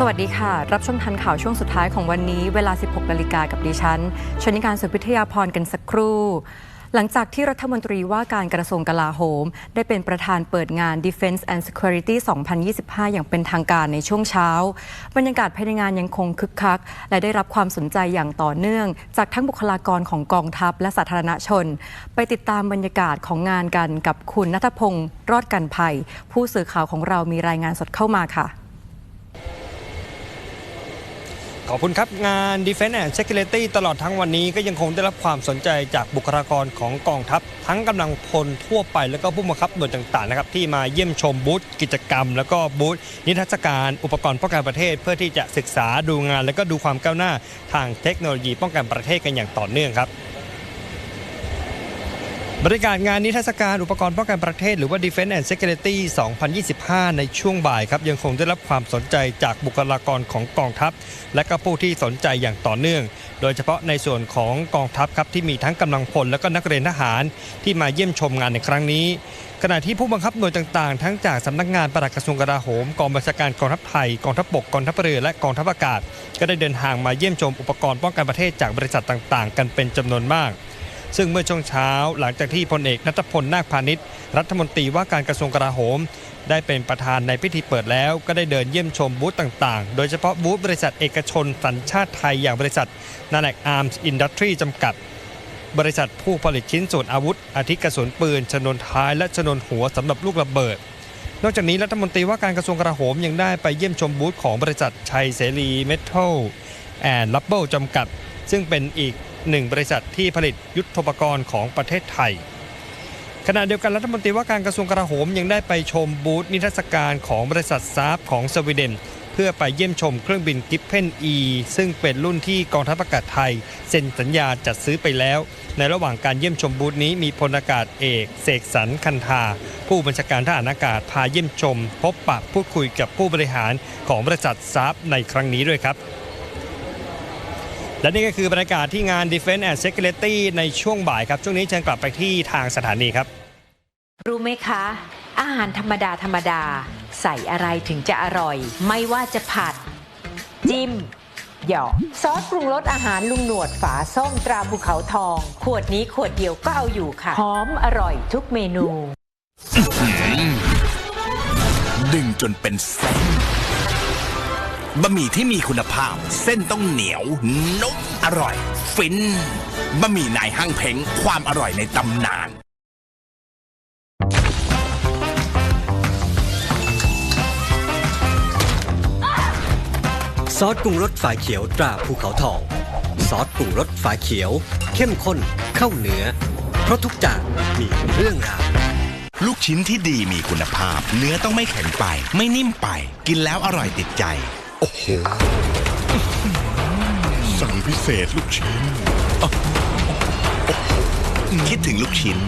สวัสดีค่ะ รับชมทันข่าวช่วงสุดท้ายของวันนี้เวลา 16นาฬิกากับดิฉัน ชนิการสุพิทยาพรกันสักครู่ หลังจากที่รัฐมนตรีว่าการกระทรวงกลาโหม ได้เป็นประธานเปิดงาน Defense and Security 2025 อย่างเป็นทางการในช่วงเช้า บรรยากาศภายในงานยังคงคึกคัก และได้รับความสนใจอย่างต่อเนื่อง จากทั้งบุคลากรของกองทัพและสาธารณชน ไปติดตามบรรยากาศของงานกันกับคุณนัทพงศ์รอดกันภัย ผู้สื่อข่าวของเรามีรายงานสดเข้ามาค่ะ ขอบคุณครับ งาน Defense and Security ตลอดทั้งวันนี้ก็ยังคงได้รับความสนใจจากบุคลากรของกองทัพ ทั้งกำลังพลทั่วไปแล้วก็ผู้บังคับหน่วยต่างๆนะครับที่มาเยี่ยมชมบูธกิจกรรม แล้วก็บูธนิทรรศการอุปกรณ์ป้องกันประเทศ เพื่อที่จะศึกษาดูงาน แล้วก็ดูความก้าวหน้าทางเทคโนโลยีป้องกันประเทศกันอย่างต่อเนื่องครับ บรรยากาศงานนิทรรศการอุปกรณ์ป้องกันประเทศหรือว่า Defense and Security 2025 ในช่วงบ่ายครับ ยังคงได้รับความสนใจจากบุคลากรของกองทัพ และก็ผู้ที่สนใจอย่างต่อเนื่อง โดยเฉพาะในส่วนของกองทัพครับที่มีทั้งกำลังพลและก็นักเรียนทหารที่มาเยี่ยมชมงานในครั้งนี้ขณะที่ผู้บังคับหน่วยต่างๆ ทั้งจากสำนักงานปลัดกระทรวงกลาโหม กองบัญชาการกองทัพไทย กองทัพบก กองทัพเรือ และกองทัพอากาศ ก็ได้เดินทางมาเยี่ยมชมอุปกรณ์ป้องกันประเทศจากบริษัทต่างๆ กันเป็นจำนวนมาก ซึ่งเมื่อช่วงเช้าหลังจากที่พลเอกนัทพลนาคพาณิชย์รัฐมนตรีว่าการกระทรวงกลาโหม ได้เป็นประธานในพิธีเปิดแล้วก็ได้เดินเยี่ยมชมบูธต่างๆ โดยเฉพาะบูธบริษัทเอกชนสัญชาติไทยอย่างบริษัทนาแลกอาร์มส์อินดัสทรีจำกัด บริษัทผู้ผลิตชิ้นส่วนอาวุธอาทิกระสุนปืนชนวนท้ายและชนวนหัวสำหรับลูกระเบิดนอกจากนี้รัฐมนตรีว่าการกระทรวงกลาโหมยังได้ไปเยี่ยมชมบูธของบริษัทชัยเสรีเมทัลแอนด์ลับเบิลจำกัด ซึ่งเป็นอีก หนึ่งบริษัทที่ผลิตยุทธปกรณ์ของประเทศไทย ขณะเดียวกันรัฐมนตรีว่าการกระทรวงกลาโหมยังได้ไปชมบูธนิทรรศการของบริษัทซาฟของสวีเดน เพื่อไปเยี่ยมชมเครื่องบินกิฟเพน E ซึ่งเป็นรุ่นที่กองทัพอากาศไทยเซ็นสัญญาจัดซื้อไปแล้ว ในระหว่างการเยี่ยมชมบูธนี้มีพลอากาศเอกเสกสรรคันธาผู้บัญชาการทหารอากาศพาเยี่ยมชม พบปะพูดคุยกับผู้บริหารของบริษัทซาฟในครั้งนี้ด้วยครับ และนี่ก็คือบรรยากาศที่งาน Defense and Security ในช่วงบ่ายครับ ช่วงนี้เชิญกลับไปที่ทางสถานีครับ รู้ไหมคะ อาหารธรรมดาธรรมดา ใส่อะไรถึงจะอร่อย ไม่ว่าจะผัด จิ้ม หยอกซอสปรุงรสอาหารลุงหนวดฝาส้มตราภูเขาทอง ขวดนี้ขวดเดียวก็เอาอยู่ค่ะหอมอร่อยทุกเมนู ดึงจนเป็นเส้น บะหมี่ที่มีคุณภาพ เส้นต้องเหนียวนุ่มอร่อย ฟินบะหมี่นายห้างเพ้งความอร่อยในตำนาน ซอสปรุงรสฝาเขียวตราภูเขาทอง ซอสปรุงรสฝาเขียว เข้มข้นเข้าเนื้อ เพราะทุกจานมีเรื่องราวลูกชิ้นที่ดีมีคุณภาพ เนื้อต้องไม่แข็งไป ไม่นิ่มไป กินแล้วอร่อยติดใจ โอ้โห สั่งพิเศษลูกชิ้น คิดถึงลูกชิ้น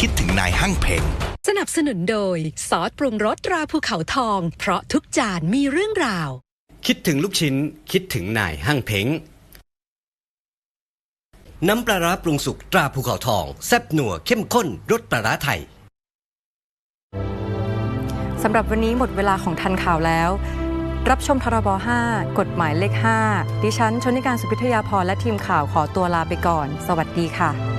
คิดถึงนายห้างเพ็งสนับสนุนโดย ซอสปรุงรสตราภูเขาทอง เพราะทุกจานมีเรื่องราว คิดถึงลูกชิ้น คิดถึงนายห้างเพ้งน้ำปลาร้าปรุงสุกตราภูเขาทอง แซ่บนัวเข้มข้นรสปลาร้าไทยสำหรับวันนี้หมดเวลาของทันข่าวแล้ว รับชมทรบ 5 กฎหมายเลข 5 ดิฉันชนิการสุพิทยาพรและทีมข่าวขอตัวลาไปก่อน สวัสดีค่ะ